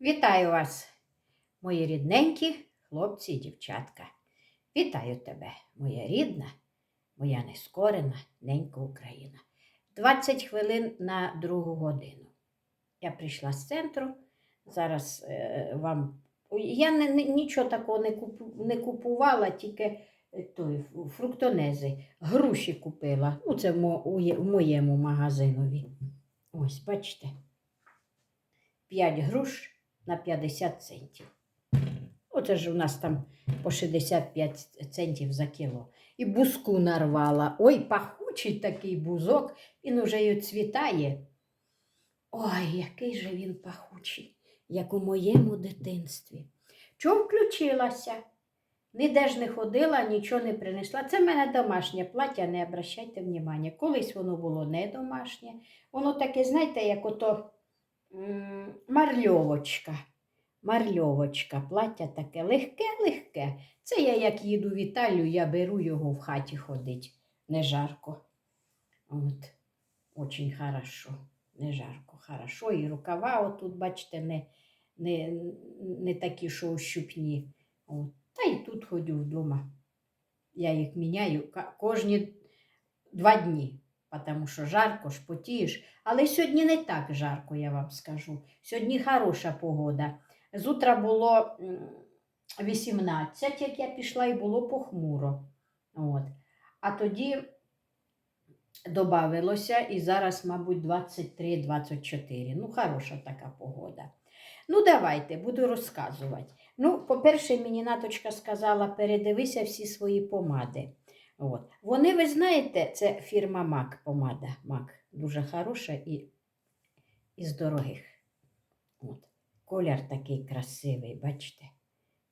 Вітаю вас, мої рідненькі хлопці і дівчатка. Вітаю тебе, моя рідна, моя нескорена ненька Україна. 20 хвилин на другу годину. Я прийшла з центру. Зараз е, вам. Я не, не- нічого такого не, купу, не купувала, тільки е, той, фруктонези. Груші купила. Ну, це в, мо, в моєму магазинові. Ось, бачите. 5 груш на 50 центів. Оце ж у нас там по 65 центів за кіло. І бузку нарвала. Ой, пахучий такий бузок, він уже й цвітає. Ой, який же він пахучий, як у моєму дитинстві. Чого включилася? Ніде ж не ходила, нічого не принесла. Це в мене домашнє плаття, не обращайте внимання. Колись воно було не домашнє. Воно таке, знаєте, як ото марльовочка. Марльовочка, плаття таке легке-легке. Це я як їду в Італію, я беру його в хаті ходить. Не жарко. От. Очень хорошо. Не жарко, хорошо. І рукава отут, бачите, не, не, не такі, що ощупні. От. Та й тут ходю вдома. Я їх міняю кожні два дні, тому що жарко, ж потієш. Але сьогодні не так жарко, я вам скажу. Сьогодні хороша погода. З утра було 18, як я пішла, і було похмуро. От. А тоді додавилося, і зараз, мабуть, 23-24. Ну, хороша така погода. Ну, давайте, буду розказувати. Ну, по-перше, мені наточка сказала, передивися всі свої помади. От. Вони, ви знаєте, це фірма MAC помада. MAC. Дуже хороша і із дорогих. От. Колір такий красивий, бачите?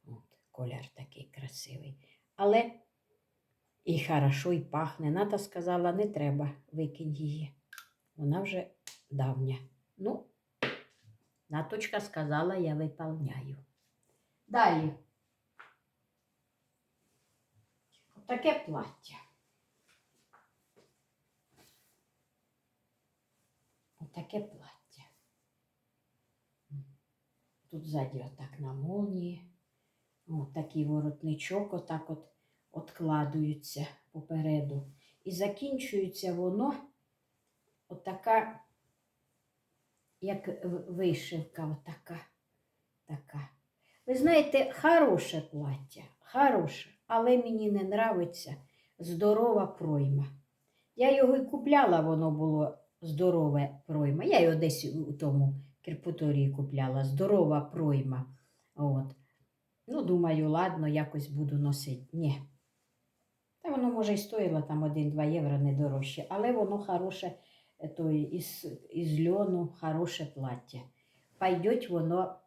От. Колір такий красивий. Але і хорошо, і пахне. Ната сказала, не треба, викинь її. Вона вже давня. Ну, Наточка сказала, я виповняю. Далі. Таке плаття. Таке плаття. Тут ззаді отак на молнії. От такий воротничок отак от откладується попереду. І закінчується воно отака, як вишивка, отака. Така. Ви знаєте, хороше плаття, хороше, але мені не нравиться здорова пройма. Я його і купляла, воно було здорове пройма. Я його десь у тому кирпуторії купляла, здорова пройма. От. Ну, думаю, ладно, якось буду носити. Ні. Та воно, може, і стоїло там 1-2 євро не дорожче, але воно хороше, е, той, із, із льону, хороше плаття. Пойдеть воно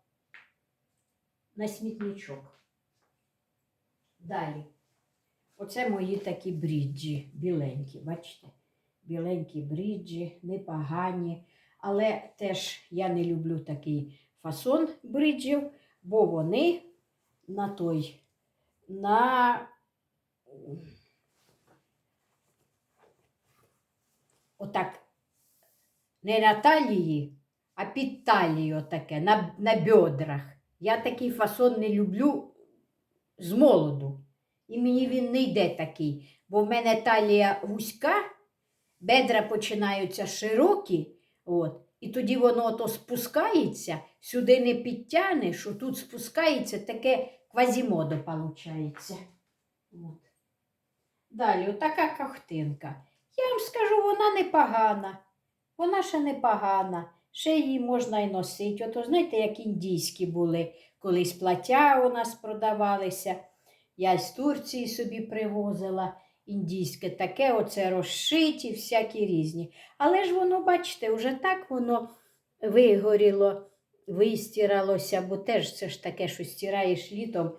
на смітничок. Далі. Оце мої такі бріджі, біленькі, бачите? Біленькі бріджі, непогані. Але теж я не люблю такий фасон бриджів, бо вони на той, на отак, не на талії, а під талією таке, на, на бедрах. Я такий фасон не люблю з молоду. І мені він не йде такий, бо в мене талія вузька, бедра починаються широкі, от, і тоді воно ото спускається, сюди не підтягне, що тут спускається таке квазімодо виходить. От. Далі, отака кахтинка. Я вам скажу, вона непогана. Вона ще непогана. Ще її можна й носити. Ото знаєте, як індійські були, колись плаття у нас продавалися. Я з Турції собі привозила індійське, таке оце розшиті, всякі різні. Але ж воно, бачите, вже так воно вигоріло, вистиралося, бо теж це ж таке, що стираєш літом,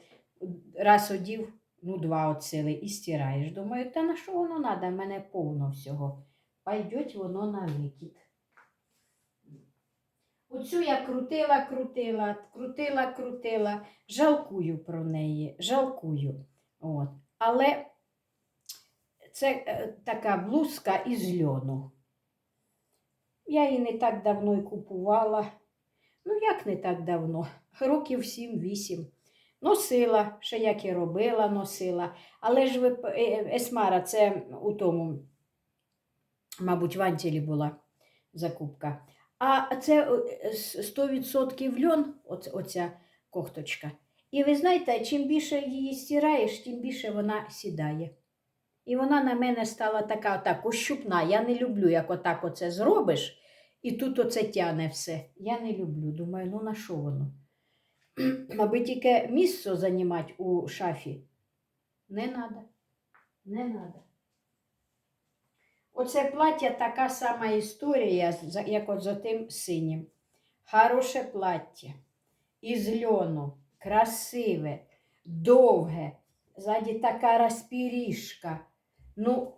раз одів, ну, два оцели і стираєш. Думаю, та на що воно треба? В мене повно всього. Пойдеть воно на викид. Оцю я крутила, крутила, крутила, крутила. Жалкую про неї, жалкую. От. Але це е, така блузка із льону. Я її не так давно й купувала. ну як не так давно, років 7-8. Носила, ще як і робила, носила. Але ж ви, е, Есмара, це у тому, мабуть, в Антілі була закупка. А це е, 100% льон, оц- оця кохточка. І ви знаєте, чим більше її стираєш, тим більше вона сідає. І вона на мене стала така отак ощупна. Я не люблю, як отак оце зробиш, і тут оце тяне все. Я не люблю. Думаю, ну на що воно? Аби тільки місце займати у шафі. Не треба. Не треба. Оце плаття така сама історія, як от з отим синім. Хороше плаття. Із льону, красиве, довге, ззаді така розпірішка. Ну,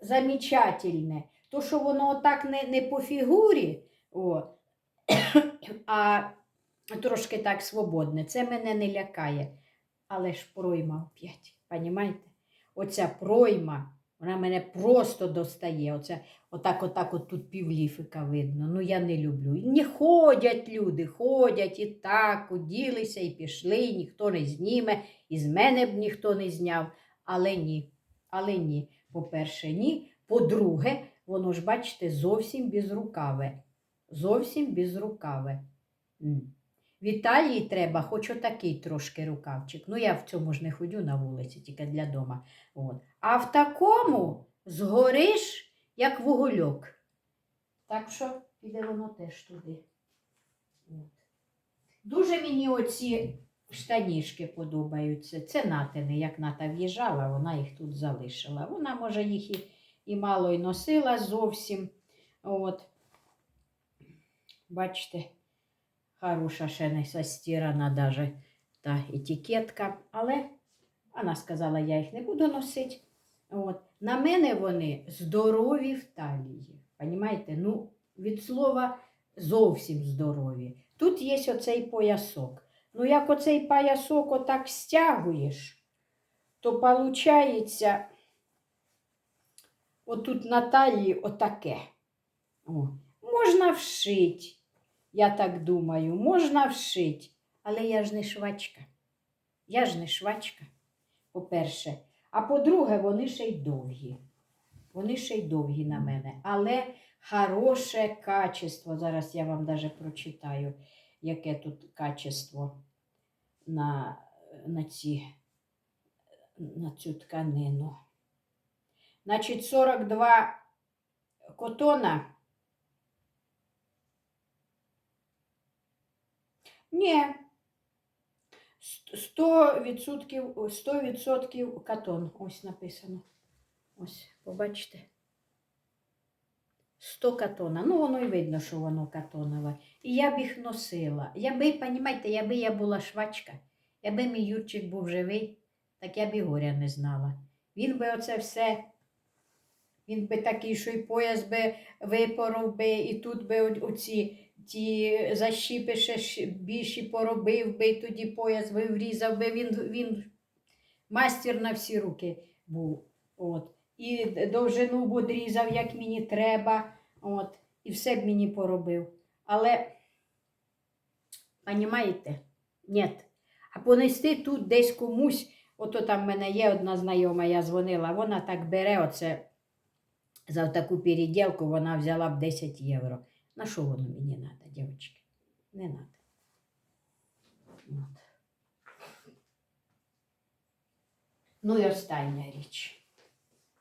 замечательне. То, що воно отак не, не по фігурі, о, а трошки так свободне, це мене не лякає. Але ж пройма опять, понімаєте? Оця пройма, вона мене просто достає. Оця, отак, отак, от півліфика видно. Ну я не люблю. Не ходять люди, ходять і так, оділися і пішли, і ніхто не зніме, і з мене б ніхто не зняв. Але ні. Але ні. По-перше, ні. По-друге, воно ж, бачите, зовсім безрукаве. Зовсім безрукаве. В Італії треба хоч отакий трошки рукавчик. Ну, я в цьому ж не ходю на вулиці, тільки для дома. От. А в такому згориш, як вугольок. Так що піде воно теж туди. От. Дуже мені оці штанішки подобаються. Це натини, як ната в'їжджала, вона їх тут залишила. Вона, може, їх і, і мало й носила зовсім. От. Бачите, хороша ще не застірана даже та етикетка. Але вона сказала, я їх не буду носити. От. На мене вони здорові в талії. Понімаєте? Ну, від слова зовсім здорові. Тут є оцей поясок. Ну, як оцей поясок отак стягуєш, то виходить, отут на талії отаке. О. Можна вшити, я так думаю, можна вшити. Але я ж не швачка. Я ж не швачка, по-перше. А по-друге, вони ще й довгі. Вони ще й довгі на мене. Але хороше качество. Зараз я вам даже прочитаю, яке тут качество на, на, ці, на цю тканину. Значить, 42 котона. Ні. 100%, 100% катон. Ось написано. Ось, побачите. 100 катона. Ну, воно і видно, що воно катонове. І я б їх носила. Я би, понімаєте, якби я була швачка, якби мій Юрчик був живий, так я б і горя не знала. Він би оце все, він би такий, що і пояс би випоров би, і тут би оці ті защіпи ще більші поробив би, тоді пояс би врізав би. Він, він мастер на всі руки був. От. І довжину б одрізав, як мені треба. От. І все б мені поробив. Але, понімаєте? Ні. А понести тут десь комусь, ото там в мене є одна знайома, я дзвонила, вона так бере оце за таку переділку, вона взяла б 10 євро. На що воно мені треба, дівчатки? Не треба. От. Ну і остання річ.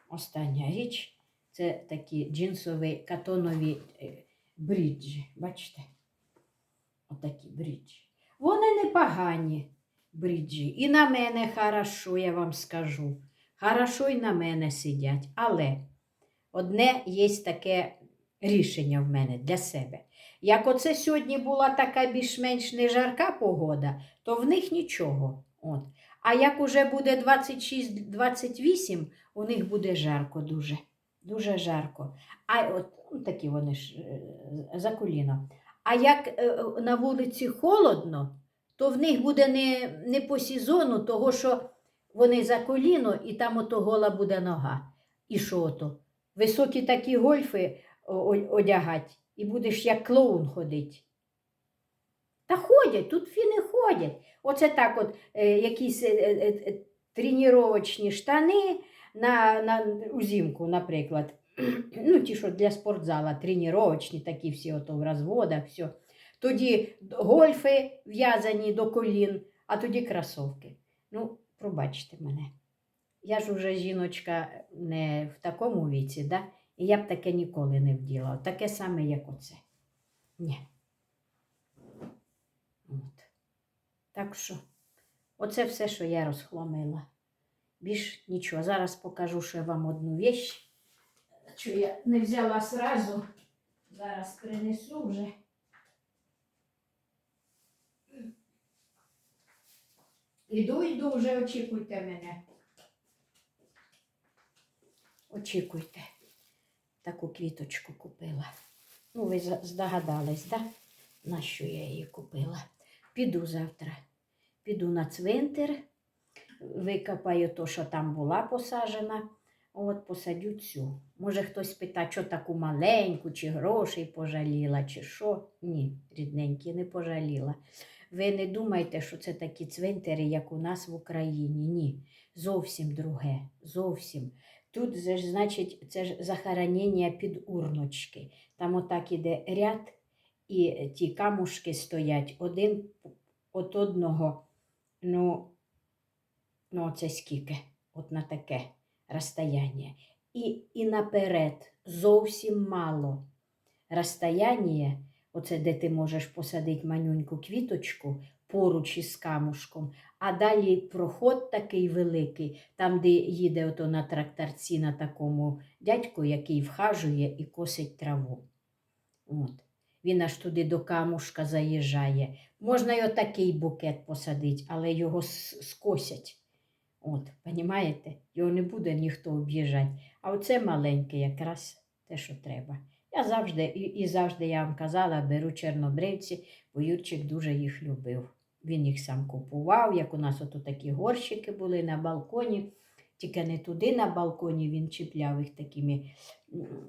Остання річ це такі джинсові катонові е, бріджі. Бачите? Отакі бріджі. Вони непогані бріджі. І на мене хорошо, я вам скажу. Хорошо і на мене сидять. Але одне є таке рішення в мене для себе. Як оце сьогодні була така більш-менш не жарка погода, то в них нічого. От. А як уже буде 26-28, у них буде жарко дуже. Дуже жарко. А от ну, такі вони ж е, за коліно. А як е, на вулиці холодно, то в них буде не, не по сезону, того що вони за коліно і там ото гола буде нога. І що ото? Високі такі гольфи о- о- одягать, і будеш як клоун ходить. ходять, тут фіни ходять. Оце так от е, якісь е, е, е, тренувачні штани на, на узимку, наприклад. Ну, ті, що для спортзала, тренувачні, такі всі ото в розводах, все. Тоді гольфи в'язані до колін, а тоді кросовки. Ну, пробачте мене. Я ж уже жіночка не в такому віці, да? І я б таке ніколи не вділа. Таке саме, як оце. Ні. От. Так що, оце все, що я розхламила. Більш нічого. Зараз покажу ще вам одну віч, що я не взяла сразу. Зараз принесу вже. Іду, йду, вже очікуйте мене. Очікуйте. Таку квіточку купила. Ну, ви здогадались. Да? На що я її купила? Піду завтра. Піду на цвинтар, викопаю то, що там була посаджена. От посадю цю. Може хтось питає, що таку маленьку, чи грошей пожаліла, чи що. Ні, рідненькі, не пожаліла. Ви не думайте, що це такі цвинтари, як у нас в Україні. Ні. Зовсім друге. Зовсім. Тут значить, це ж захоронення під урночки. Там отак іде ряд, і ті камушки стоять один от одного. Ну, ну це скільки? От на таке розстояння. І, і наперед зовсім мало розстояння, оце де ти можеш посадити манюньку квіточку поруч із камушком, а далі проход такий великий, там, де їде ото на тракторці на такому дядьку, який вхажує і косить траву. От. Він аж туди до камушка заїжджає. Можна й отакий букет посадити, але його скосять. От, понімаєте? Його не буде ніхто об'їжджати. А оце маленьке якраз те, що треба. Я завжди, і, завжди я вам казала, беру чорнобривці, бо Юрчик дуже їх любив. Він їх сам купував, як у нас ото такі горщики були на балконі. Тільки не туди на балконі він чіпляв їх такими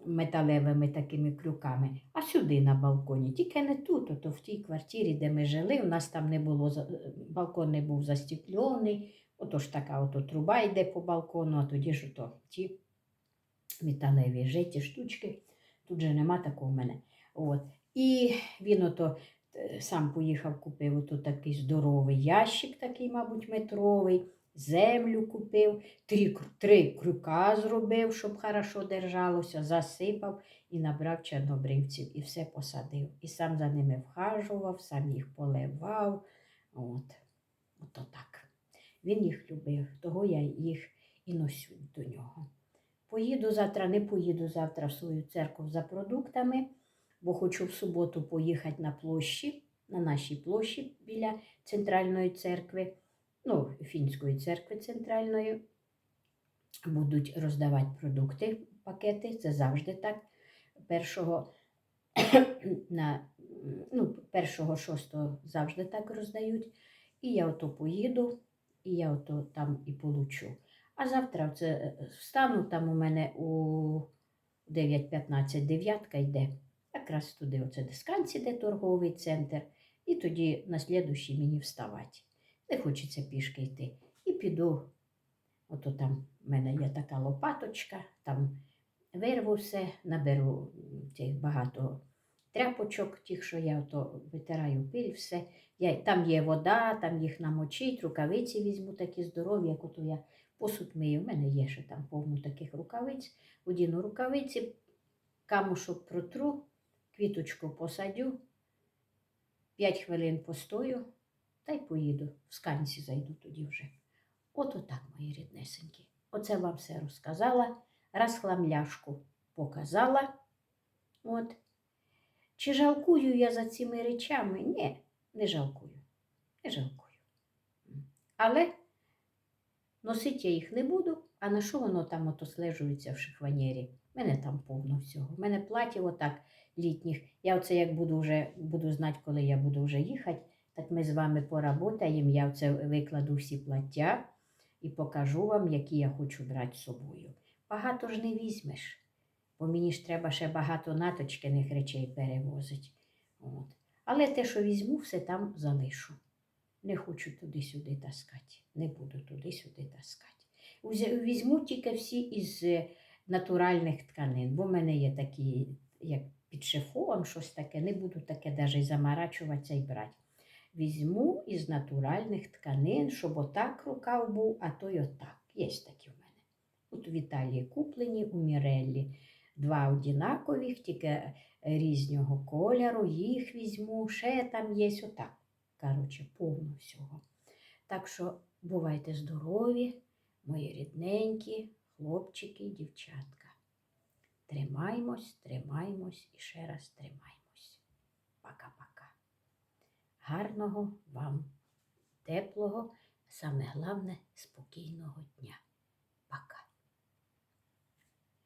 металевими такими крюками, а сюди на балконі. Тільки не тут, ото в тій квартирі, де ми жили. У нас там не було балкон не був застекльоний. Отож така ото труба йде по балкону, а тоді ж ото ті металеві житі штучки. Тут же нема такого в мене. От. І він ото е, сам поїхав, купив ото такий здоровий ящик, такий, мабуть, метровий, землю купив, три, три крюка зробив, щоб хорошо держалося, засипав і набрав чорнобривців, і все посадив. І сам за ними вхажував, сам їх поливав. От. Ото так. Він їх любив, того я їх і носю до нього. Поїду завтра, не поїду завтра в свою церкву за продуктами, бо хочу в суботу поїхати на площі, на нашій площі біля центральної церкви, ну, фінської церкви центральної. Будуть роздавати продукти, пакети, це завжди так. Першого на ну, першого шостого завжди так роздають. І я ото поїду, і я ото там і получу. А завтра це е, встану, там у мене у 9.15 дев'ятка йде. Якраз туди оце дисканці, де торговий центр. І тоді на слідущий мені вставати. Не хочеться пішки йти. І піду. Ото там в мене є така лопаточка, там вирву все, наберу цих багато тряпочок, тих, що я ото витираю пиль, все. Я, там є вода, там їх намочить, рукавиці візьму такі здорові, як ото я посуд мию. У мене є ще там повно таких рукавиць. Одіну рукавиці, камушок протру, квіточку посадю, 5 хвилин постою та й поїду. В сканці зайду тоді вже. От отак, мої ріднесенькі. Оце вам все розказала, розхламляшку показала. От. Чи жалкую я за цими речами? Ні, не жалкую. Не жалкую. Але носити я їх не буду, а на що воно там ото слежується в? У мене там повно всього. У мене платів отак літніх. Я оце як буду вже буду знати, коли я буду вже їхати, так ми з вами поработаємо. Я оце викладу всі плаття і покажу вам, які я хочу брати з собою. Багато ж не візьмеш, бо мені ж треба ще багато наточкиних речей перевозити. От. Але те, що візьму, все там залишу. Не хочу туди-сюди таскати. Не буду туди-сюди таскати. Візьму тільки всі із е, натуральних тканин, бо в мене є такі, як під шифон, щось таке. Не буду таке навіть замарачуватися і брати. Візьму із натуральних тканин, щоб отак рукав був, а то й отак. Є такі в мене. От в Італії куплені у Міреллі. Два одинакових, тільки різного кольору, їх візьму, ще там є отак. Коротше, повно всього. Так що бувайте здорові, мої рідненькі хлопчики дівчатка. Тримаймось, тримаймось і ще раз тримаймось. Пока-пока. Гарного вам, теплого, саме головне, спокійного дня.